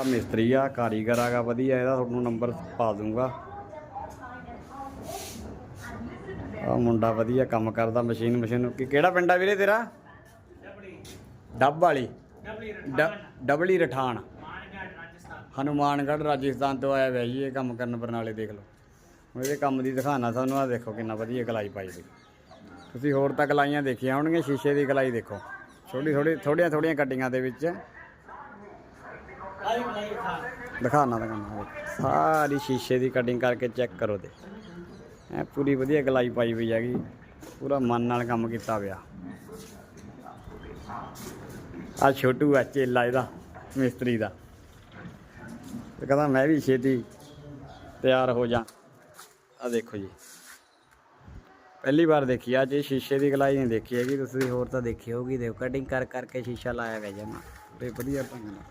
ਆ ਮਿਸਤਰੀ ਆ, ਕਾਰੀਗਰ ਆਗਾ ਵਧੀਆ, ਇਹਦਾ ਤੁਹਾਨੂੰ ਨੰਬਰ ਪਾ ਦੂੰਗਾ। ਆ ਮੁੰਡਾ ਵਧੀਆ ਕੰਮ ਕਰਦਾ ਮਸ਼ੀਨ ਮਸ਼ੀਨ ਕਿ ਕਿਹੜਾ ਪਿੰਡ ਆ ਵੀਰੇ ਤੇਰਾ? ਡੱਬ ਵਾਲੀ। ਡਬਲੀ ਰਠਾਣ ਹਨੂਮਾਨਗੜ੍ਹ, ਰਾਜਸਥਾਨ ਤੋਂ ਆਇਆ ਵੈ ਜੀ, ਇਹ ਕੰਮ ਕਰਨ ਬਰਨਾਲੇ ਦੇਖ ਲਓ। ਇਹਦੇ ਕੰਮ ਦੀ ਦਿਖਾਣਾ ਤੁਹਾਨੂੰ ਆ ਦੇਖੋ ਕਿੰਨਾ ਵਧੀਆ ਕਲਾਈ ਪਾਈ ਹੋਈ। ਤੁਸੀਂ ਹੋਰ ਤਾਂ ਕਲਾਈਆਂ ਦੇਖੀਆਂ ਹੋਣਗੀਆਂ, ਸ਼ੀਸ਼ੇ ਦੀ ਕਲਾਈ ਦੇਖੋ। ਛੋਟੀ ਥੋੜੀ ਥੋੜੀਆਂ ਥੋੜੀਆਂ ਕਟਿੰਗਾਂ ਦੇ ਵਿੱਚ। ਦਿਖਾਣਾ ਦਿਖਾਣਾ ਸਾਰੀ ਸ਼ੀਸ਼ੇ ਦੀ ਕਟਿੰਗ ਕਰਕੇ ਚੈੱਕ ਕਰੋ ਤੇ। ਐ ਪੂਰੀ ਵਧੀਆ ਗਲਾਈ ਪਾਈ ਹੋਈ ਹੈਗੀ। ਪੂਰਾ ਮਨ ਨਾਲ ਕੰਮ ਕੀਤਾ ਪਿਆ ਆ ਛੋਟੂ ਆ ਚੇਲਾ ਇਹਦਾ, ਮਿਸਤਰੀ ਦਾ। ਤੇ ਕਹਿੰਦਾ, ਮੈਂ ਵੀ ਛੇਤੀ ਤਿਆਰ ਹੋ ਜਾ। ਆ ਦੇਖੋ ਜੀ। ਪਹਿਲੀ ਵਾਰ ਦੇਖੀ ਆ ਜੇ ਸ਼ੀਸ਼ੇ ਦੀ ਗਲਾਈ ਨਹੀਂ ਦੇਖੀ ਹੈਗੀ। ਤੁਸੀਂ ਹੋਰ ਤਾਂ ਦੇਖੀ ਹੋਗੀ ਦੇਖੋ ਕਟਿੰਗ ਕਰ ਕਰਕੇ ਸ਼ੀਸ਼ਾ ਲਾਇਆ ਗਿਆ ਜਮਾ ਤੇ ਵਧੀਆ ਢੰਗ ਨਾਲ